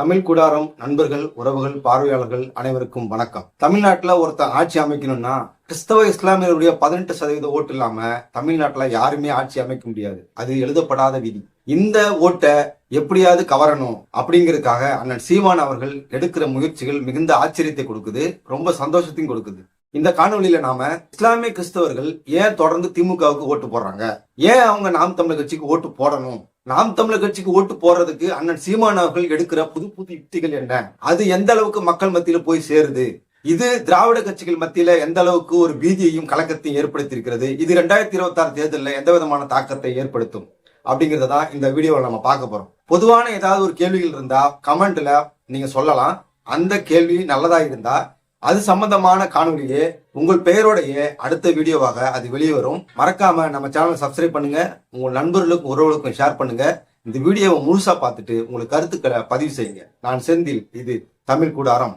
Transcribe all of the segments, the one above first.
தமிழ் கூடாரம் நண்பர்கள் உறவுகள் பார்வையாளர்கள் அனைவருக்கும் வணக்கம். தமிழ்நாட்டுல ஒருத்தன் ஆட்சி அமைக்கணும்னா கிறிஸ்தவ இஸ்லாமியருடைய பதினெட்டு சதவீத ஓட்டு இல்லாம தமிழ்நாட்டுல யாருமே ஆட்சி அமைக்க முடியாது. அது எழுதப்படாத விதி. இந்த ஓட்டை எப்படியாவது கவரணும் அப்படிங்கிறதுக்காக அண்ணன் சீமான் அவர்கள் எடுக்கிற முயற்சிகள் மிகுந்த ஆச்சரியத்தை கொடுக்குது ரொம்ப சந்தோஷத்தையும் கொடுக்குது. இந்த காணொலியில நாம இஸ்லாமிய கிறிஸ்தவர்கள் ஏன் தொடர்ந்து திமுகவுக்கு ஓட்டு போடுறாங்க? ஏன் அவங்க நாம் தமிழர் கட்சிக்கு ஓட்டு போடணும்? நாம் தமிழர் கட்சிக்கு ஓட்டு போறதுக்கு அண்ணன் சீமான் அவர்கள் எடுக்கிற புது புது யுக்திகள் என்ன? அது எந்த அளவுக்கு மக்கள் மத்தியில போய் சேருது? இது திராவிட கட்சிகள் மத்தியில எந்த அளவுக்கு ஒரு பீதியையும் கலக்கத்தையும் ஏற்படுத்தியிருக்கிறது? இது ரெண்டாயிரத்தி இருபத்தி ஆறு தேர்தலில் எந்த விதமான தாக்கத்தை ஏற்படுத்தும்? அப்படிங்கறத தான் இந்த வீடியோவில் நம்ம பார்க்க போறோம். பொதுவான ஏதாவது ஒரு கேள்விகள் இருந்தா கமெண்ட்ல நீங்க சொல்லலாம். அந்த கேள்வி நல்லதா இருந்தா அது சம்பந்தமான காணொலியே உங்கள் பெயரோடைய அடுத்த வீடியோவாக அது வெளியே வரும். மறக்காம நம்ம சேனலை சப்ஸ்கிரைப் பண்ணுங்க. உங்கள் நண்பர்களுக்கும் உறவுகளுக்கும் ஷேர் பண்ணுங்க. இந்த வீடியோவை முழுசா பார்த்துட்டு உங்களுக்கு கருத்துக்களை பதிவு செய்யுங்க. நான் செந்தில் இது தமிழ் கூடாரம்.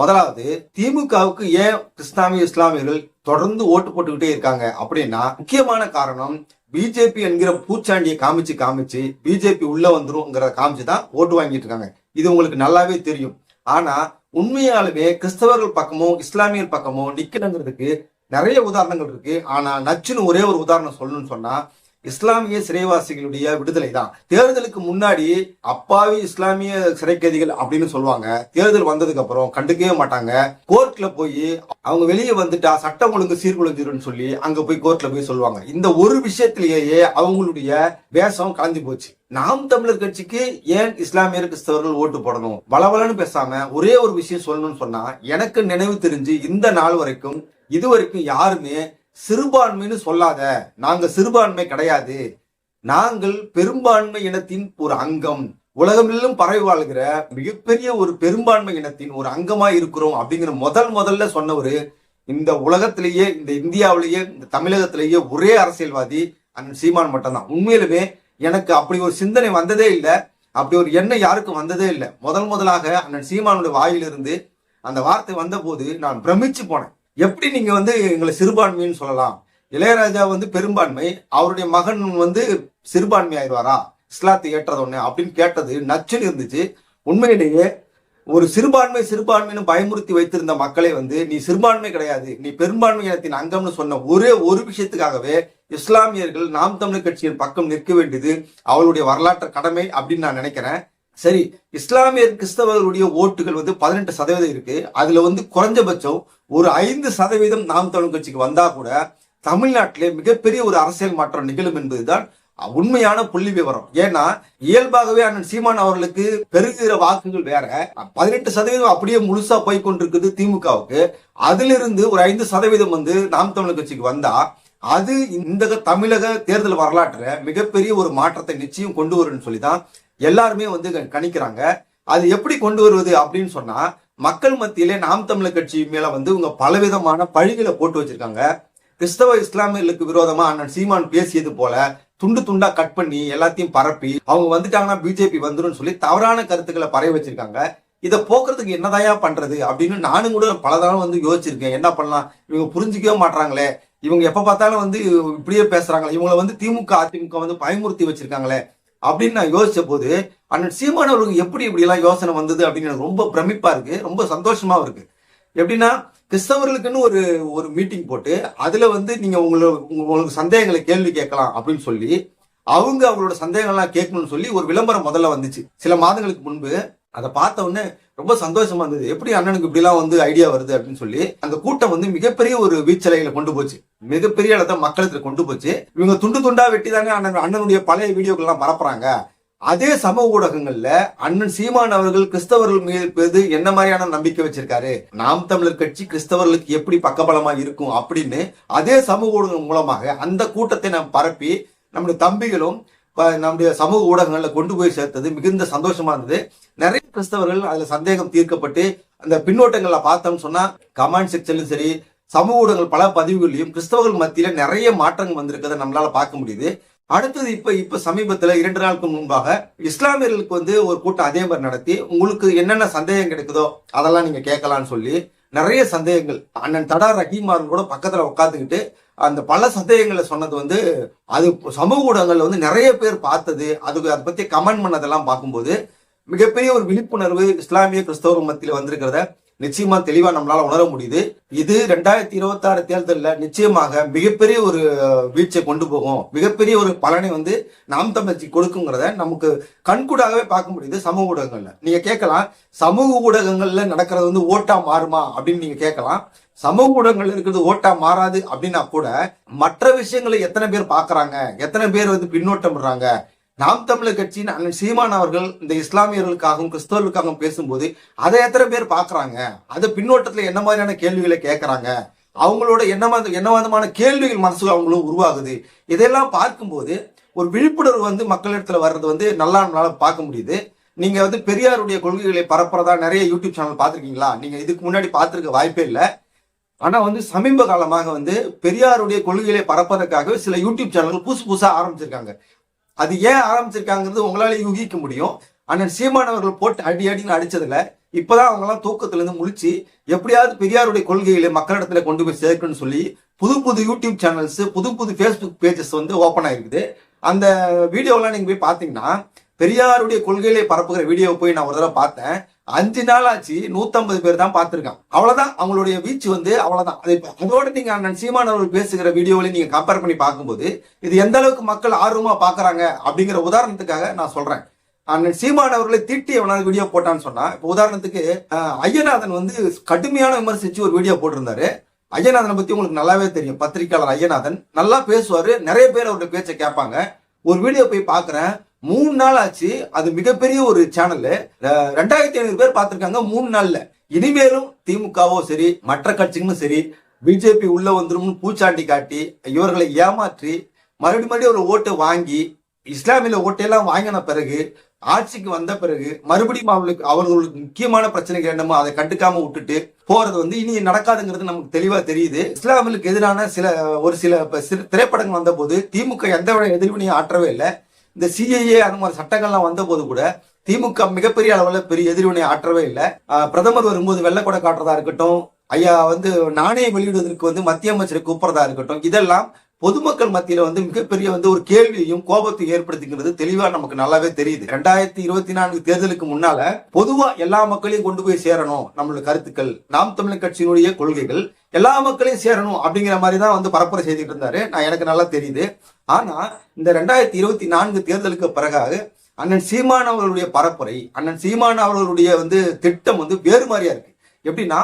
முதலாவது திமுகவுக்கு ஏன் இஸ்லாமிய இஸ்லாமியர்கள் தொடர்ந்து ஓட்டு போட்டுக்கிட்டே இருக்காங்க அப்படின்னா முக்கியமான காரணம் பிஜேபி என்கிற பூச்சாண்டியை காமிச்சு காமிச்சு பிஜேபி உள்ள வந்துரும்ங்கிறத காமிச்சு தான் ஓட்டு வாங்கிட்டு இருக்காங்க. இது உங்களுக்கு நல்லாவே தெரியும். ஆனா உண்மையாலுமே கிறிஸ்தவர்கள் பக்கமும் இஸ்லாமியர் பக்கமும் நிக்கணுங்கிறதுக்கு நிறைய உதாரணங்கள் இருக்கு. ஆனா நச்சுன்னு ஒரே ஒரு உதாரணம் சொல்லணும்னு சொன்னா இஸ்லாமிய சிறைவாசிகளுடைய விடுதலை தான் தேர்தலுக்கு முன்னாடி அப்பாவி இஸ்லாமிய சிறை கைதிகள் அப்படின்னு சொல்லுவாங்க. தேர்தல் வந்ததுக்கு அப்புறம் கண்டுக்கவே மாட்டாங்க. கோர்ட்ல போய் அவங்க வெளியே வந்துட்டா சட்டம் ஒழுங்கு சீர்குலைஞ்சிரும்னு சொல்லி அங்க போய் கோர்ட்ல போய் சொல்லுவாங்க. இந்த ஒரு விஷயத்திலேயே அவங்களுடைய வேஷம் கலந்து போச்சு. நாம் தமிழர் கட்சிக்கு ஏன் இஸ்லாமியர் கிறிஸ்தவர்கள் ஓட்டு போடணும்? பலபலன்னு பேசாம ஒரே ஒரு விஷயம் சொல்லணும்னு சொன்னா எனக்கு நினைவு தெரிஞ்சு இந்த நாள் வரைக்கும் இது வரைக்கும் யாருமே சிறுபான்மைன்னு சொல்லாத. நாங்க சிறுபான்மை கிடையாது. நாங்கள் பெரும்பான்மை இனத்தின் ஒரு அங்கம். உலகமெல்லாம் பரவி வாழ்கிற மிகப்பெரிய ஒரு பெரும்பான்மை இனத்தின் ஒரு அங்கமா இருக்கிறோம் அப்படிங்கிற முதல் முதல்ல சொன்னவரு இந்த உலகத்திலேயே இந்த இந்தியாவிலேயே இந்த தமிழகத்திலேயே ஒரே அரசியல்வாதி அண்ணன் சீமான் மட்டும்தான். உண்மையிலுமே எனக்கு அப்படி ஒரு சிந்தனை வந்ததே இல்லை. அப்படி ஒரு எண்ணம் யாருக்கும் வந்ததே இல்லை. முதல் முதலாக அண்ணன் சீமானுடைய வாயிலிருந்து அந்த வார்த்தை வந்தபோது நான் பிரமிச்சு போனேன். எப்படி நீங்க வந்து எங்களை சிறுபான்மைன்னு சொல்லலாம்? இளையராஜா வந்து பெரும்பான்மை அவருடைய மகன் வந்து சிறுபான்மை ஆயிடுவாரா? இஸ்லாத்தை ஏற்றது ஒண்ணு அப்படின்னு கேட்டது நச்சுன்னு இருந்துச்சு. உண்மையிலேயே ஒரு சிறுபான்மை சிறுபான்மைன்னு பயமுறுத்தி வைத்திருந்த மக்களை வந்து நீ சிறுபான்மை கிடையாது நீ பெரும்பான்மை இனத்தின் அங்கம்னு சொன்ன ஒரே ஒரு விஷயத்துக்காகவே இஸ்லாமியர்கள் நாம் தமிழர் கட்சியின் பக்கம் நிற்க வேண்டியது அவளுடைய வரலாற்று கடமை அப்படின்னு நான் நினைக்கிறேன். சரி இஸ்லாமியர் கிறிஸ்தவர்களுடைய ஓட்டுகள் வந்து பதினெட்டு சதவீதம் இருக்கு. அதுல வந்து குறைஞ்சபட்சம் ஒரு ஐந்து சதவீதம் நாம் தமிழ் கட்சிக்கு வந்தா கூட தமிழ்நாட்டிலே மிகப்பெரிய ஒரு அரசியல் மாற்றம் நிகழும் என்பதுதான் உண்மையான புள்ளி விவரம். ஏன்னா இயல்பாகவே அண்ணன் சீமான் அவர்களுக்கு பெருகிற வாக்குகள் வேற. பதினெட்டு சதவீதம் அப்படியே முழுசா போய் கொண்டிருக்குது திமுகவுக்கு. அதிலிருந்து ஒரு ஐந்து சதவீதம் வந்து நாம் தமிழ் கட்சிக்கு வந்தா அது இந்த தமிழக தேர்தல் வரலாற்றுல மிகப்பெரிய ஒரு மாற்றத்தை நிச்சயம் கொண்டு வரும்னு சொல்லி தான் எல்லாருமே வந்து கணிக்கிறாங்க. அது எப்படி கொண்டு வருவது அப்படின்னு சொன்னா மக்கள் மத்தியிலே நாம் தமிழர் கட்சி மேல வந்து இவங்க பலவிதமான பழிகளை போட்டு வச்சிருக்காங்க. கிறிஸ்தவ இஸ்லாமியர்களுக்கு விரோதமா அண்ணன் சீமான் பேசியது போல துண்டு துண்டா கட் பண்ணி எல்லாத்தையும் பரப்பி அவங்க வந்துட்டாங்கன்னா பிஜேபி வந்துடும் சொல்லி தவறான கருத்துக்களை பரவி வச்சிருக்காங்க. இதை போக்குறதுக்கு என்னதாயா பண்றது அப்படின்னு நானும் கூட பலதரம் வந்து யோசிச்சிருக்கேன். என்ன பண்ணலாம்? இவங்க புரிஞ்சுக்கவே மாட்டாங்களே இவங்க எப்ப பார்த்தாலும் வந்து இப்படியே பேசுறாங்களே. இவங்களை வந்து திமுக அதிமுக வந்து பயமுறுத்தி வச்சிருக்காங்களே. அப்படின்னு நான் யோசிச்ச போது அண்ணன் சீமான் அவர்களுக்கு எப்படி இப்படி எல்லாம் யோசனை வந்தது அப்படின்னு எனக்கு ரொம்ப பிரமிப்பா இருக்கு ரொம்ப சந்தோஷமா இருக்கு. எப்படின்னா கிறிஸ்தவர்களுக்குன்னு ஒரு ஒரு மீட்டிங் போட்டு அதுல வந்து நீங்க உங்களை உங்களுக்கு சந்தேகங்களை கேள்வி கேட்கலாம் அப்படின்னு சொல்லி அவங்க அவங்களோட சந்தேகங்கள்லாம் கேட்கணும்னு சொல்லி ஒரு விளம்பரம் முதல்ல வந்துச்சு. சில மாதங்களுக்கு முன்பு அதை பார்த்த உடனே ரொம்ப சந்தோஷமா இருந்தது. எப்படி அண்ணனுக்கு இப்படிலாம் வந்து ஐடியா வருது அப்படின்னு சொல்லி அந்த கூட்டம் வந்து மிகப்பெரிய ஒரு வீச்சலைகளை கொண்டு போச்சு. மிகப்பெரிய இடத்த மக்களுக்கு கொண்டு போச்சு. இவங்க துண்டு துண்டா வெட்டி தானே அண்ணன் அண்ணனுடைய பழைய வீடியோக்கள்லாம் பரப்புறாங்க. அதே சமூக ஊடகங்கள்ல அண்ணன் சீமான் அவர்கள் கிறிஸ்தவர்கள் மீது என்ன மாதிரியான நம்பிக்கை வச்சிருக்காரு? நாம் தமிழர் கட்சி கிறிஸ்தவர்களுக்கு எப்படி பக்கபலமா இருக்கும் அப்படின்னு அதே சமூக ஊடகம் மூலமாக அந்த கூட்டத்தை நாம் பரப்பி நம்முடைய தம்பிகளும் நம்முடைய சமூக ஊடகங்களில் கொண்டு போய் சேர்த்தது மிகுந்த சந்தோஷமா இருந்தது. நிறைய கிறிஸ்தவர்கள் அதுல சந்தேகம் தீர்க்கப்பட்டு அந்த பின்னோட்டங்களை பார்த்தோம்னு சொன்னா கமெண்ட் செக்ஷன்லயும் சரி சமூக ஊடகங்கள் பல பதிவுகளையும் கிறிஸ்தவர்கள் மத்தியில நிறைய மாற்றங்கள் வந்திருக்கிறத நம்மளால பார்க்க முடியுது. அடுத்தது இப்ப இப்ப சமீபத்துல இரண்டு நாளுக்கு முன்பாக இஸ்லாமியர்களுக்கு வந்து ஒரு கூட்டம் அதே மாதிரி நடத்தி உங்களுக்கு என்னென்ன சந்தேகம் கிடைக்குதோ அதெல்லாம் நீங்க கேட்கலாம்னு சொல்லி நிறைய சந்தேகங்கள். அண்ணன் தடா ரஹீம் கூட பக்கத்துல உட்காந்துக்கிட்டு அந்த பல சந்தேகங்களை சொன்னது வந்து அது சமூக ஊடகங்கள்ல வந்து நிறைய பேர் பார்த்தது அதுக்கு அதை பத்தி கமெண்ட் பண்ணதெல்லாம் பார்க்கும்போது மிகப்பெரிய ஒரு விழிப்புணர்வு இஸ்லாமிய கிறிஸ்தவ மத்தியில வந்திருக்கிறத நிச்சயமா தெளிவா நம்மளால உணர முடியுது. இது ரெண்டாயிரத்தி இருபத்தி ஆறு தேர்தலில் நிச்சயமாக மிகப்பெரிய ஒரு வீழ்ச்சியை கொண்டு போகும். மிகப்பெரிய ஒரு பலனை வந்து நாம் தமிழ்ச்சி கொடுக்குங்கிறத நமக்கு கண்கூடாகவே பார்க்க முடியுது சமூக ஊடகங்கள்ல. நீங்க கேட்கலாம் சமூக ஊடகங்கள்ல நடக்கிறது வந்து ஓட்டா மாறுமா அப்படின்னு நீங்க கேட்கலாம். சமூக ஊடகங்கள் இருக்கிறது ஓட்டா மாறாது அப்படின்னா கூட மற்ற விஷயங்களை எத்தனை பேர் பாக்குறாங்க எத்தனை பேர் வந்து பின்னோட்டம் விடுறாங்க நாம் தமிழர் கட்சியின் அண்ணன் சீமான் அவர்கள் இந்த இஸ்லாமியர்களுக்காகவும் கிறிஸ்தவர்களுக்காகவும் பேசும்போது அதை எத்தனை பேர் பார்க்குறாங்க? அது பின்னோட்டத்தில் என்ன மாதிரியான கேள்விகளை கேட்குறாங்க அவங்களோட என்ன மாதிரி என்ன விதமான கேள்விகள் மனசு அவங்களும் உருவாகுது? இதெல்லாம் பார்க்கும்போது ஒரு விழிப்புணர்வு வந்து மக்களிடத்தில் வர்றது வந்து நல்லா நம்மளால பார்க்க முடியுது. நீங்கள் வந்து பெரியாருடைய கொள்கைகளை பரப்புறதா நிறைய யூடியூப் சேனல் பார்த்துருக்கீங்களா? நீங்கள் இதுக்கு முன்னாடி பார்த்துருக்க வாய்ப்பே இல்லை. ஆனால் வந்து சமீப காலமாக வந்து பெரியாருடைய கொள்கைகளை பரப்பதற்காக சில யூடியூப் சேனல்கள் புதுசு புதுசாக ஆரம்பிச்சிருக்காங்க. அது ஏன் ஆரம்பிச்சிருக்காங்கிறது உங்களால யூகிக்க முடியும். அண்ணன் சீமான் அவர்கள் போட்டு அடி அடின்னு அடிச்சதுல இப்பதான் அவங்க எல்லாம் தூக்கத்துல முழிச்சு எப்படியாவது பெரியாருடைய கொள்கைகளை மக்களிடத்துல கொண்டு போய் சேர்க்கணும்னு சொல்லி புது புது யூடியூப் சேனல்ஸ் புது புது ஃபேஸ்புக் பேஜஸ் வந்து ஓப்பன் ஆயிருக்குது. அந்த வீடியோலாம் நீங்க போய் பாத்தீங்கன்னா பெரியாருடைய கொள்கையிலே பரப்புகிற வீடியோவை போய் நான் ஒரு தடவை பார்த்தேன். அஞ்சு நாள் ஆச்சு நூத்தம்பது பேர் தான் பார்த்திருக்கான் அவ்வளவுதான் அவங்களுடைய வீச்சு வந்து அவ்வளவுதான். அது அதோட நீங்க அண்ணன் சீமான் அவர்கள் பேசுகிற வீடியோவில நீங்க கம்பேர் பண்ணி பார்க்கும்போது இது எந்த அளவுக்கு மக்கள் ஆர்வமா பாக்குறாங்க அப்படிங்கிற உதாரணத்துக்காக நான் சொல்றேன். அண்ணன் சீமான் அவர்களை திட்டி எவனாவது வீடியோ போட்டான்னு சொன்னா இப்போ உதாரணத்துக்கு ஐயநாதன் வந்து கடுமையான விமர்சிச்சு ஒரு வீடியோ போட்டிருந்தாரு. ஐயநாதனை பத்தி உங்களுக்கு நல்லாவே தெரியும். பத்திரிக்கையாளர் ஐயநாதன் நல்லா பேசுவாரு. நிறைய பேர் அவருடைய பேச்சை கேட்பாங்க. ஒரு வீடியோ போய் பாக்குறேன் மூணு நாள் ஆச்சு. அது மிகப்பெரிய ஒரு சேனல் ரெண்டாயிரத்தி ஐநூறு பேர் பார்த்திருக்காங்க மூணு நாள்ல. இனிமேலும் திமுகவோ சரி மற்ற கட்சிகளும் சரி பிஜேபி உள்ள வந்துரும்னு பூச்சாண்டி காட்டி இவர்களை ஏமாற்றி மறுபடியும் மறுபடியும் ஒரு ஓட்டை வாங்கி இஸ்லாமியில ஓட்டையெல்லாம் வாங்கின பிறகு ஆட்சிக்கு வந்த பிறகு மறுபடியும் அவளுக்கு அவர்களுக்கு முக்கியமான பிரச்சனைகள் என்னமோ அதை கண்டுக்காம விட்டுட்டு போறது வந்து இனி நடக்காதுங்கிறது நமக்கு தெளிவா தெரியுது. இஸ்லாமிலுக்கு எதிரான சில ஒரு சில சிறு திரைப்படங்கள் வந்த போது திமுக எந்த வித எதிர்வினையும் ஆற்றவே இல்லை. இந்த சிஐஏ அந்த மாதிரி சட்டங்கள்லாம் வந்த போது கூட திமுக மிகப்பெரிய அளவில் பெரிய எதிர்வினை ஆற்றவே இல்லை. பிரதமர் வரும்போது வெள்ளக்கொடை காட்டுறதா இருக்கட்டும் ஐயா வந்து நாணயம் வெளியிடுவதற்கு வந்து மத்திய அமைச்சரை கூப்பிடுறதா இருக்கட்டும் இதெல்லாம் பொதுமக்கள் மத்தியில வந்து மிகப்பெரிய வந்து ஒரு கேள்வியையும் கோபத்தையும் ஏற்படுத்திக்கிறது தெளிவா நமக்கு நல்லாவே தெரியுது. ரெண்டாயிரத்தி இருபத்தி நான்கு தேர்தலுக்கு முன்னால பொதுவா எல்லா மக்களையும் கொண்டு போய் சேரணும் நம்மளோட கருத்துக்கள். நாம் தமிழர் கட்சியினுடைய கொள்கைகள் எல்லா மக்களையும் சேரணும் அப்படிங்கிற மாதிரி தான் வந்து பரப்புரை செய்துட்டு இருந்தாரு. நான் எனக்கு நல்லா தெரியுது. ஆனா இந்த ரெண்டாயிரத்தி இருபத்தி நான்கு தேர்தலுக்கு பிறகாக அண்ணன் சீமான் அவர்களுடைய பரப்புரை அண்ணன் சீமான் அவர்களுடைய வந்து திட்டம் வந்து வேறு மாதிரியா இருக்கு. எப்படின்னா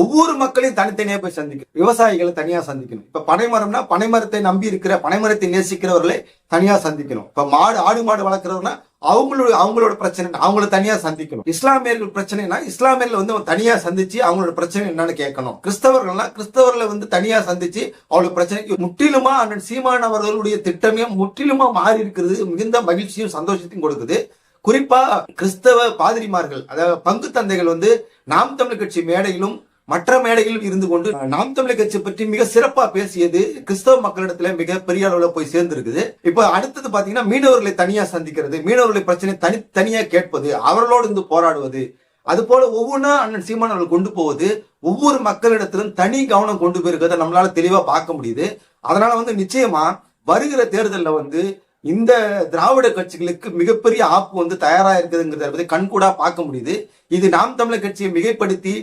ஒவ்வொரு மக்களையும் தனித்தனியா போய் சந்திக்கணும். விவசாயிகளை தனியா சந்திக்கணும். இப்ப பனைமரம்னா பனைமரத்தை நம்பி இருக்கிற பனைமரத்தை நேசிக்கிறவர்களை தனியா சந்திக்கணும். இப்ப மாடு ஆடு மாடு வளர்க்குறவர்னா அவங்களோட அவங்களோட பிரச்சனை அவங்கள தனியா சந்திக்கணும். இஸ்லாமியர்கள் பிரச்சனைனா இஸ்லாமியர்கள் வந்து அவங்க தனியா சந்திச்சு அவங்களோட பிரச்சனை என்னன்னு கேட்கணும். கிறிஸ்தவர்கள்னா கிறிஸ்தவர்களை வந்து தனியா சந்திச்சு அவங்களோட பிரச்சனைக்கு முற்றிலுமா அண்ணன் சீமான் அவர்களுடைய திட்டமே முற்றிலுமா மாறி இருக்கிறது மிகுந்த மகிழ்ச்சியும் சந்தோஷத்தையும் கொடுக்குது. குறிப்பா கிறிஸ்தவ பாதிரிமார்கள் அதாவது பங்கு தந்தைகள் வந்து நாம் தமிழ் கட்சி மேடையிலும் மற்ற மேடையில் இருந்து கொண்டு நாம் தமிழர் கட்சி பற்றி மிக சிறப்பா பேசியது கிறிஸ்தவ மக்களிடத்துல மிக பெரிய அளவுல போய் சேர்ந்திருக்குது. இப்போ அடுத்தது பாத்தீங்கன்னா மீனவர்களை தனியா சந்திக்கிறது மீனவர்களை பிரச்சனை தனி தனியா கேட்பது அவர்களோடு இருந்து போராடுவது அது போல ஒவ்வொன்றா அண்ணன் சீமான் அவர்கள் கொண்டு போவது ஒவ்வொரு மக்களிடத்திலும் தனி கவனம் கொண்டு போயிருக்கிறத நம்மளால தெளிவா பார்க்க முடியுது. அதனால வந்து நிச்சயமா வருகிற தேர்தலில் வந்து இந்த திராவிட கட்சிகளுக்கு மிகப்பெரிய ஆப்பு வந்து தயாரா இருக்குதுங்கிறத பத்தி கண்கூடா பார்க்க முடியுது. இது நாம் தமிழர் கட்சியை மிகைப்படுத்தி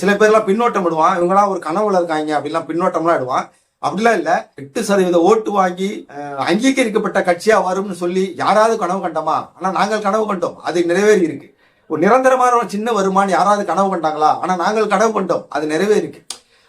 சில பேர்லாம் பின்னோட்டம் விடுவான் இவங்கலாம் ஒரு கனவுல இருக்காங்க அப்படிலாம் பின்னோட்டம்லாம் விடுவான் அப்படிலாம் இல்ல. எட்டு சதவீத ஓட்டு வாங்கி அங்கீகரிக்கப்பட்ட கட்சியா வரும்னு சொல்லி யாராவது கனவு கண்டோமா? ஆனா நாங்கள் கனவு கண்டோம். அது நிறைவேறி இருக்கு ஒரு நிரந்தரமான ஒரு சின்ன வருமானம் யாராவது கனவு கண்டாங்களா? ஆனா நாங்கள் கனவு கண்டோம். அது நிறைவேறி இருக்கு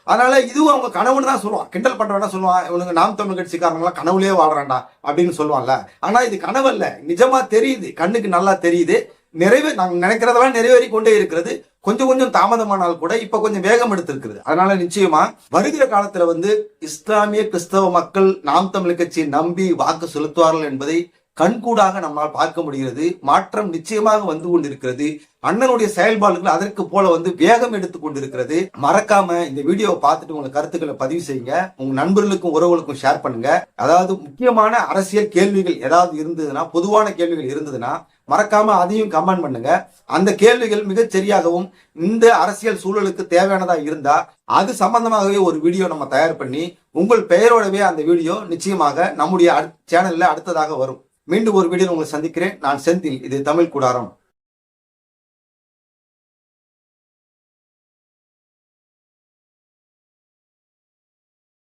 அதனால இதுவும் அவங்க கனவுன்னு தான் சொல்லுவான் கிண்டல் பண்றவனா சொல்லுவான். இவனுங்க நாம் தமிழ் கட்சிக்காரங்களாம் கனவுலேயே வாழ்றான்டா அப்படின்னு சொல்லுவான்ல. ஆனா இது கனவு இல்லை நிஜமா தெரியுது. கண்ணுக்கு நல்லா தெரியுது. நிறைவே நாங்கள் நினைக்கிறதெல்லாம் நிறைவேறி கொண்டே இருக்கிறது. கொஞ்சம் கொஞ்சம் தாமதமானால் கூட இப்ப கொஞ்சம் வேகம் எடுத்திருக்கிறது. அதனால நிச்சயமா வருகிற காலத்துல வந்து இஸ்லாமிய கிறிஸ்தவ மக்கள் நாம் தமிழ் கட்சியை நம்பி வாக்கு செலுத்துவார்கள் என்பதை கண்கூடாக நம்மால் பார்க்க முடிகிறது. மாற்றம் நிச்சயமாக வந்து கொண்டிருக்கிறது. அண்ணனுடைய செயல்பாடுகள் அதற்கு போல வந்து வேகம் எடுத்துக் கொண்டிருக்கிறது. மறக்காம இந்த வீடியோவை பார்த்துட்டு உங்க கருத்துக்களை பதிவு செய்யுங்க. உங்க நண்பர்களுக்கும் உறவுகளுக்கும் ஷேர் பண்ணுங்க. அதாவது முக்கியமான அரசியல் கேள்விகள் ஏதாவது இருந்ததுன்னா பொதுவான கேள்விகள் இருந்ததுன்னா மறக்காம அதையும் கமெண்ட் பண்ணுங்க. அந்த கேள்விகள் மிகச் சரியாகவும் இந்த அரசியல் சூழலுக்கு தேவையானதா இருந்தா அது சம்பந்தமாகவே ஒரு வீடியோ நம்ம தயார் பண்ணி உங்கள் பெயரோடவே அந்த வீடியோ நிச்சயமாக நம்முடைய சேனல்ல அடுத்ததாக வரும். மீண்டும் ஒரு வீடியோ உங்களை சந்திக்கிறேன். நான் செந்தில் இது தமிழ் கூடாரம்.